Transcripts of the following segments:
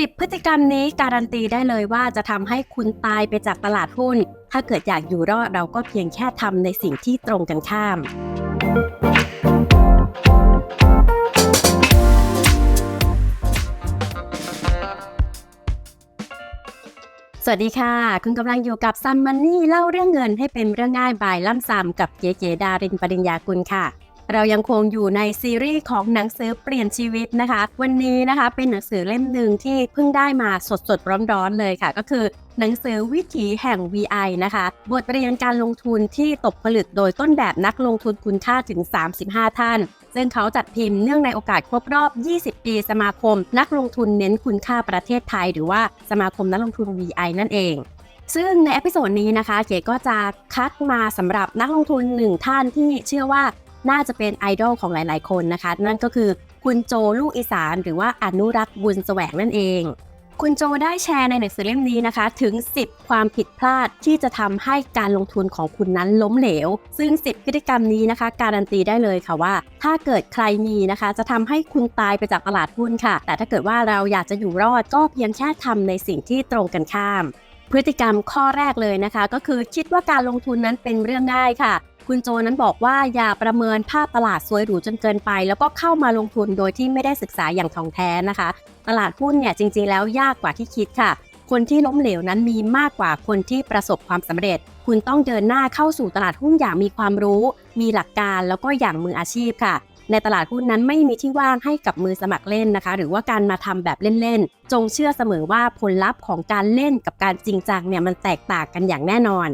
10 พฤติกรรมนี้การันตีได้เลยว่าจะทำให้คุณตายไปจากตลาดหุ้น ถ้าเกิดอยากอยู่รอดเราก็เพียงแค่ทำในสิ่งที่ตรงกันข้ามสวัสดีค่ะ คุณกำลังอยู่กับซัมมันนี่เล่าเรื่องเงินให้เป็นเรื่องง่ายบายล่ำซำกับเก๋ๆดารินปริญญากุลค่ะ เรายังคงอยู่ในซีรีส์ของหนังสือเปลี่ยนชีวิตนะคะ วันนี้นะคะเป็นหนังสือเล่มหนึ่งที่เพิ่งได้มาสดๆร้อนๆเลยค่ะ ก็คือหนังสือวิถีแห่ง VI นะคะ บทเรียนการลงทุนที่ตกผลึกโดยต้นแบบนักลงทุนคุณค่าถึง 35 ท่าน ซึ่งเขาจัดพิมพ์เนื่องในโอกาสครบรอบ 20 ปีสมาคม นักลงทุนเน้นคุณค่าประเทศไทย หรือว่าสมาคมนักลงทุน VI นั่นเองซึ่งในเอพิโซดนี้นะคะ เก๋ก็จะคัดมาสำหรับนักลงทุนหนึ่งท่านที่เชื่อว่า น่าจะเป็นไอดอลของหลายๆ คนนะคะ นั่นก็คือคุณโจลูกอีสานหรือว่าอนุรักษ์บุญแสวงนั่นเอง คุณโจได้แชร์ในหนังสือเล่มนี้นะคะ ถึง 10 ความผิดพลาดที่จะทำให้การลงทุนของคุณนั้นล้มเหลว ซึ่ง 10 พฤติกรรมนี้นะคะ การันตีได้เลยค่ะว่า ถ้าเกิดใครมีนะคะ จะทำให้คุณตายไปจากตลาดหุ้นค่ะ แต่ถ้าเกิดว่าเราอยากจะอยู่รอดก็เพียงแค่ทำในสิ่งที่ตรงกันข้ามพฤติกรรมข้อแรกเลยนะคะ ก็คือคิดว่าการลงทุนนั้นเป็นเรื่องง่ายค่ะ คุณโจนั้นบอกว่าอย่าประเมินภาพตลาดสวยหรูจนเกินไป แล้วก็เข้ามาลงทุนโดยที่ไม่ได้ศึกษาอย่างท่องแท้นะคะ ตลาดหุ้นเนี่ยจริงๆแล้วยากกว่าที่คิดค่ะ คนที่ล้มเหลวนั้นมีมากกว่าคนที่ประสบความสำเร็จ คุณต้องเดินหน้าเข้าสู่ตลาดหุ้นอย่างมีความรู้ มีหลักการแล้วก็อย่างมืออาชีพค่ะในตลาดหุ้นนั้นไม่มีที่ว่างให้กับมือสมัครเล่นนะคะ หรือว่าการมาทำแบบเล่นๆ จงเชื่อเสมอว่าผลลัพธ์ของการเล่นกับการจริงจังเนี่ยมันแตกต่างกันอย่างแน่นอน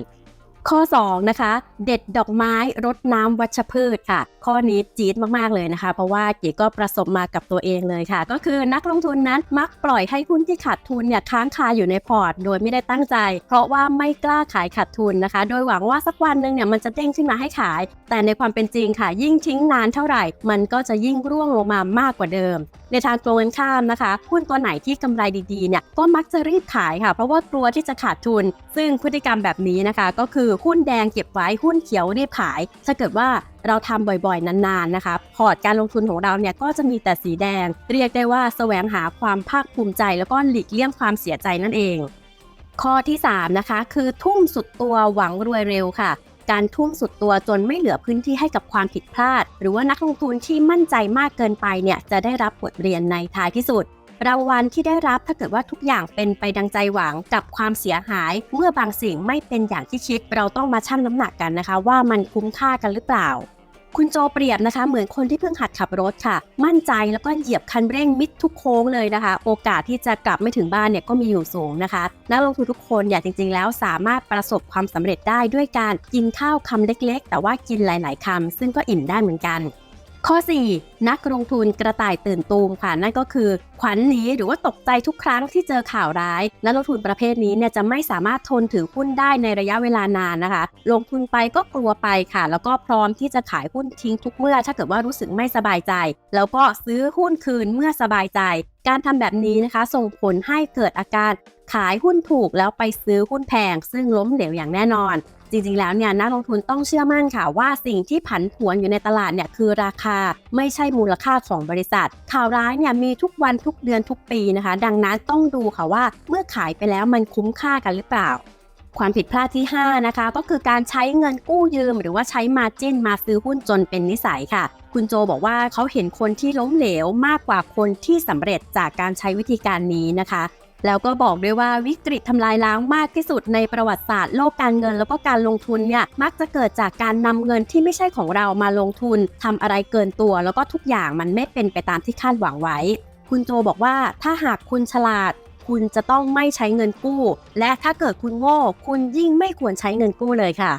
ข้อ 2 นะคะ เด็ดดอกไม้รดน้ำวัชพืชค่ะ ข้อนี้จี๊ดมากๆเลยนะคะ เพราะว่าเก๋ก็ประสบมากับตัวเองเลยค่ะ ก็คือนักลงทุนนั้นมักปล่อยให้หุ้นที่ขาดทุนเนี่ยค้างคาอยู่ในพอร์ต โดยไม่ได้ตั้งใจ เพราะว่าไม่กล้าขายขาดทุนนะคะ โดยหวังว่าสักวันหนึ่งเนี่ยมันจะเด้งขึ้นมาให้ขาย แต่ในความเป็นจริงค่ะ ยิ่งทิ้งนานเท่าไหร่ มันก็จะยิ่งร่วงลงมามากกว่าเดิมในทางตรงกันข้ามนะคะหุ้นตัวไหนที่กำไรดีๆเนี่ยก็มักจะรีบขายค่ะ เพราะว่ากลัวที่จะขาดทุน ซึ่งพฤติกรรมแบบนี้นะคะ ก็คือหุ้นแดงเก็บไว้หุ้นเขียวรีบขาย ถ้าเกิดว่าเราทำบ่อยๆ นานๆนะคะพอร์ตการลงทุนของเราเนี่ยก็จะมีแต่สีแดง เรียกได้ว่าแสวงหาความภาคภูมิใจ แล้วก็หลีกเลี่ยงความเสียใจนั่นเอง ข้อที่3นะคะคือทุ่มสุดตัวหวังรวยเร็วค่ะ การทุ่มสุดตัวจนไม่เหลือพื้นที่ให้กับความผิดพลาด หรือว่านักลงทุนที่มั่นใจมากเกินไปเนี่ยจะได้รับบทเรียนในท้ายที่สุด รางวัลที่ได้รับถ้าเกิดว่าทุกอย่างเป็นไปดังใจหวังกับความเสียหาย เมื่อบางสิ่งไม่เป็นอย่างที่คิด เราต้องมาชั่งน้ำหนักกันนะคะ ว่ามันคุ้มค่ากันหรือเปล่า คุณโจเปรียบนะคะ เหมือนคนที่เพิ่งหัดขับรถค่ะ มั่นใจแล้วก็เหยียบคันเร่งมิดทุกโค้งเลยนะคะ โอกาสที่จะกลับไม่ถึงบ้านเนี่ยก็มีอยู่สูงนะคะนักลงทุนทุกคนอยากจริง ๆ แล้วสามารถประสบความสำเร็จได้ด้วยการกินข้าวคำเล็ก ๆ แต่ว่ากินหลาย ๆคำซึ่งก็อิ่มได้เหมือนกัน ข้อ 4 นักลงทุนกระต่ายตื่นตูมค่ะ นั่นก็คือขวัญหนีหรือว่าตกใจทุกครั้งที่เจอข่าวร้ายนักลงทุนประเภทนี้เนี่ยจะไม่สามารถทนถือหุ้นได้ในระยะเวลานานนะคะ ลงทุนไปก็กลัวไปค่ะ แล้วก็พร้อมที่จะขายหุ้นทิ้งทุกเมื่อ ถ้าเกิดว่ารู้สึกไม่สบายใจ แล้วก็ซื้อหุ้นคืนเมื่อสบายใจ การทำแบบนี้นะคะ ส่งผลให้เกิดอาการขายหุ้นถูกแล้วไปซื้อหุ้นแพง ซึ่งล้มเหลวอย่างแน่นอน จริงๆ แล้วเนี่ยนักลงทุนต้องเชื่อมั่นค่ะว่าสิ่งที่ผันผวนอยู่ในตลาดเนี่ยคือราคาไม่ใช่มูลค่าของบริษัท ข่าวร้ายเนี่ยมีทุกวันทุกเดือนทุกปีนะคะ ดังนั้นต้องดูค่ะว่าเมื่อขายไปแล้วมันคุ้มค่ากันหรือเปล่าความผิดพลาดที่ 5 นะคะ ก็คือการใช้เงินกู้ยืม หรือว่าใช้มาจิ้นมาซื้อหุ้นจนเป็นนิสัยค่ะ คุณโจบอกว่าเขาเห็นคนที่ล้มเหลวมากกว่าคนที่สำเร็จจากการใช้วิธีการนี้นะคะ แล้วก็บอกด้วยว่าวิกฤตทำลายล้างมากที่สุดในประวัติศาสตร์โลกการเงิน แล้วก็การลงทุนเนี่ยมักจะเกิดจากการนำเงินที่ไม่ใช่ของเรามาลงทุนทำอะไรเกินตัว แล้วก็ทุกอย่างมันไม่เป็นไปตามที่คาดหวังไว้ คุณโจบอกว่าถ้าหากคุณฉลาด คุณจะต้องไม่ใช้เงินกู้ และถ้าเกิดคุณโง่ คุณยิ่งไม่ควรใช้เงินกู้เลยค่ะ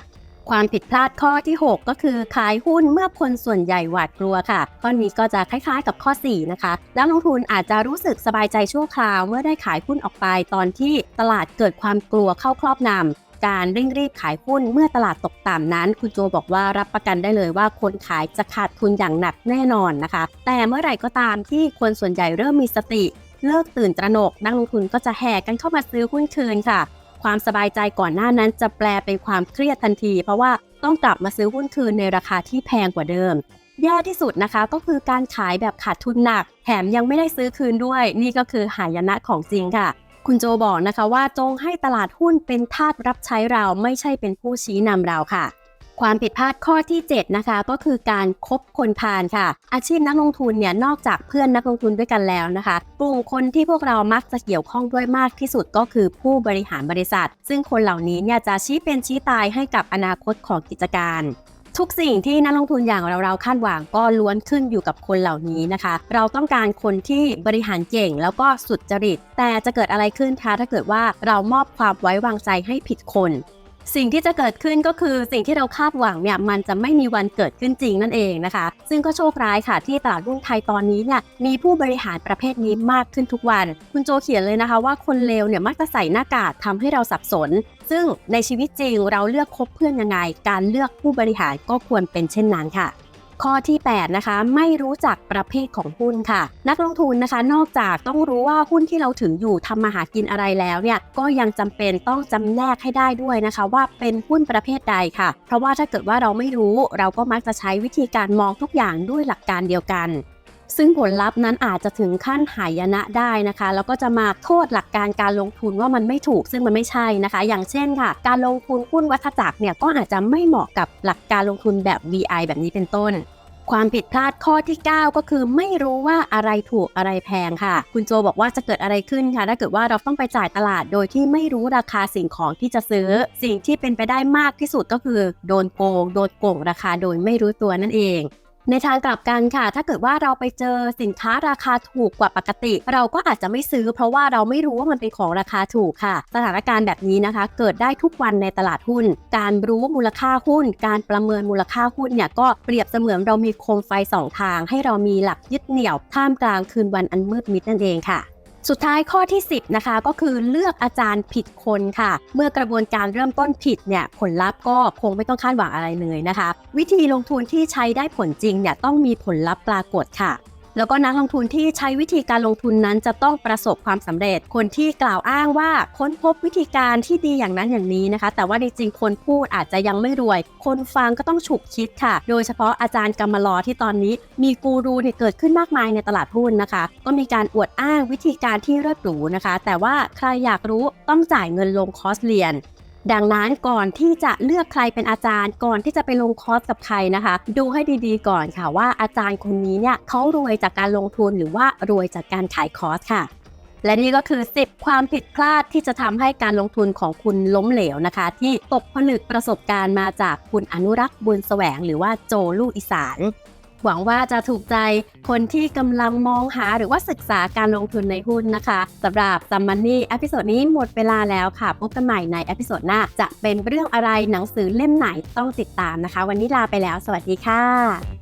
ความผิดพลาดข้อที่ 6 ก็คือขายหุ้นเมื่อคนส่วนใหญ่หวาดกลัวค่ะ ข้อนี้ก็จะคล้ายๆกับข้อ 4 นะคะแล้วลงทุนอาจจะรู้สึกสบายใจชั่วคราวเมื่อได้ขายหุ้นออกไปตอนที่ตลาดเกิดความกลัวเข้าครอบงำการเร่งรีบขายหุ้นเมื่อตลาดตกต่ำนั้น คุณโจบอกว่ารับประกันได้เลยว่าคนขายจะขาดทุนอย่างหนักแน่นอนนะคะ แต่เมื่อไหร่ก็ตามที่คนส่วนใหญ่เริ่มมีสติ เลิกตื่นตระหนก นักลงทุนก็จะแห่กันเข้ามาซื้อหุ้นคืนค่ะ ความสบายใจก่อนหน้านั้นจะแปลเป็นความเครียดทันที เพราะว่าต้องกลับมาซื้อหุ้นคืนในราคาที่แพงกว่าเดิมแย่ที่สุดนะคะก็คือการขายแบบขาดทุนหนัก แถมยังไม่ได้ซื้อคืนด้วย นี่ก็คือหายนะของจริงค่ะ คุณโจบอกนะคะว่าจงให้ตลาดหุ้นเป็นทาสรับใช้เราไม่ใช่เป็นผู้ชี้นำเราค่ะ ความผิดพลาดข้อที่ 7 นะคะ ก็คือการคบคนพาลค่ะ อาชีพนักลงทุนเนี่ยนอกจากเพื่อนนักลงทุนด้วยกันแล้วนะคะ กลุ่มคนที่พวกเรามักจะเกี่ยวข้องด้วยมากที่สุดก็คือผู้บริหารบริษัท ซึ่งคนเหล่านี้เนี่ยจะชี้เป็นชี้ตายให้กับอนาคตของกิจการทุกสิ่งที่นักลงทุนอย่างเราเราๆคาดหวังก็ล้วนขึ้นอยู่กับคนเหล่านี้นะคะ เราต้องการคนที่บริหารเก่งแล้วก็สุดจริต แต่จะเกิดอะไรขึ้นคะถ้าเกิดว่าเรามอบความไว้วางใจให้ผิดคน สิ่งที่จะเกิดขึ้นก็คือสิ่งที่เราคาดหวังเนี่ยมันจะไม่มีวันเกิดขึ้นจริงนั่นเองนะคะ ซึ่งก็โชคร้ายค่ะที่ตลาดหุ้นไทยตอนนี้เนี่ยมีผู้บริหารประเภทนี้มากขึ้นทุกวัน คุณโจเขียนเลยนะคะ ว่าคนเลวเนี่ยมักจะใส่หน้ากากทำให้เราสับสน ซึ่งในชีวิตจริงเราเลือกคบเพื่อนยังไง การเลือกผู้บริหารก็ควรเป็นเช่นนั้นค่ะ ข้อที่ 8 นะคะ ไม่รู้จักประเภทของหุ้นค่ะ นักลงทุนนะคะ นอกจากต้องรู้ว่าหุ้นที่เราถืออยู่ทำมาหากินอะไรแล้วเนี่ยก็ยังจำเป็นต้องจำแนกให้ได้ด้วยนะคะ ว่าเป็นหุ้นประเภทใดค่ะ เพราะว่าถ้าเกิดว่าเราไม่รู้ เราก็มักจะใช้วิธีการมองทุกอย่างด้วยหลักการเดียวกัน ซึ่งผลลัพธ์นั้นอาจจะถึงขั้นหายนะได้นะคะ แล้วก็จะมาโทษหลักการการลงทุนว่ามันไม่ถูกซึ่งมันไม่ใช่นะคะ อย่างเช่นค่ะ การลงทุนหุ้นวัฏจักรเนี่ยก็อาจจะไม่เหมาะกับหลักการลงทุนแบบ VI แบบนี้เป็นต้นความผิดพลาดข้อที่ 9 ก็คือไม่รู้ว่าอะไรถูกอะไรแพงค่ะ คุณโจบอกว่าจะเกิดอะไรขึ้นค่ะ ถ้าเกิดว่าเราต้องไปจ่ายตลาดโดยที่ไม่รู้ราคาสิ่งของที่จะซื้อ สิ่งที่เป็นไปได้มากที่สุดก็คือ โดนโกง โดนโกงราคาโดยไม่รู้ตัวนั่นเอง ในทางกลับกันค่ะ ถ้าเกิดว่าเราไปเจอสินค้าราคาถูกกว่าปกติ เราก็อาจจะไม่ซื้อ เพราะว่าเราไม่รู้ว่ามันเป็นของราคาถูกค่ะ สถานการณ์แบบนี้นะคะ เกิดได้ทุกวันในตลาดหุ้น การรู้มูลค่าหุ้น การประเมินมูลค่าหุ้นเนี่ยก็เปรียบเสมือนเรามีโคมไฟสองทาง ให้เรามีหลักยึดเหนี่ยวท่ามกลางคืนวันอันมืดมิดนั่นเองค่ะ สุดท้ายข้อที่ 10 นะคะ ก็คือเลือกอาจารย์ผิดคนค่ะ เมื่อกระบวนการเริ่มต้นผิดเนี่ยผลลัพธ์ก็คงไม่ต้องคาดหวังอะไรเลยนะคะ วิธีลงทุนที่ใช้ได้ผลจริงเนี่ยต้องมีผลลัพธ์ปรากฏค่ะ แล้วก็นักลงทุนที่ใช้วิธีการลงทุนนั้นจะต้องประสบความสำเร็จ คนที่กล่าวอ้างว่าค้นพบวิธีการที่ดีอย่างนั้นอย่างนี้นะคะ แต่ว่าในจริงคนพูดอาจจะยังไม่รวย คนฟังก็ต้องฉุกคิดค่ะ โดยเฉพาะอาจารย์กำมลอที่ตอนนี้ มีกูรูเนี่ยเกิดขึ้นมากมายในตลาดหุ้นนะคะ ก็มีการอวดอ้างวิธีการที่เลิศหรูนะคะ แต่ว่าใครอยากรู้ต้องจ่ายเงินลงคอร์สเรียน ดังนั้นก่อนที่จะเลือกใครเป็นอาจารย์ ก่อนที่จะไปลงคอร์สกับใครนะคะ ดูให้ดีๆ ก่อนค่ะว่าอาจารย์คนนี้เนี่ยเขารวยจากการลงทุนหรือว่ารวยจากการขายคอร์สค่ะและนี่ก็คือ 10 ความผิดพลาดที่จะทำให้การลงทุนของคุณล้มเหลวนะคะ ที่ตกผลึกประสบการณ์มาจากคุณอนุรักษ์บุญแสวง หรือว่าโจลูกอีสาน หวังว่าจะถูกใจคนที่กำลังมองหาหรือว่าศึกษาการลงทุนในหุ้นนะคะสำหรับซัมมันนี่อพิโซดนี้หมดเวลาแล้วค่ะ พบกันใหม่ในอพิโซดหน้า จะเป็นเรื่องอะไรหนังสือเล่มไหนต้องติดตามนะคะ วันนี้ลาไปแล้ว สวัสดีค่ะ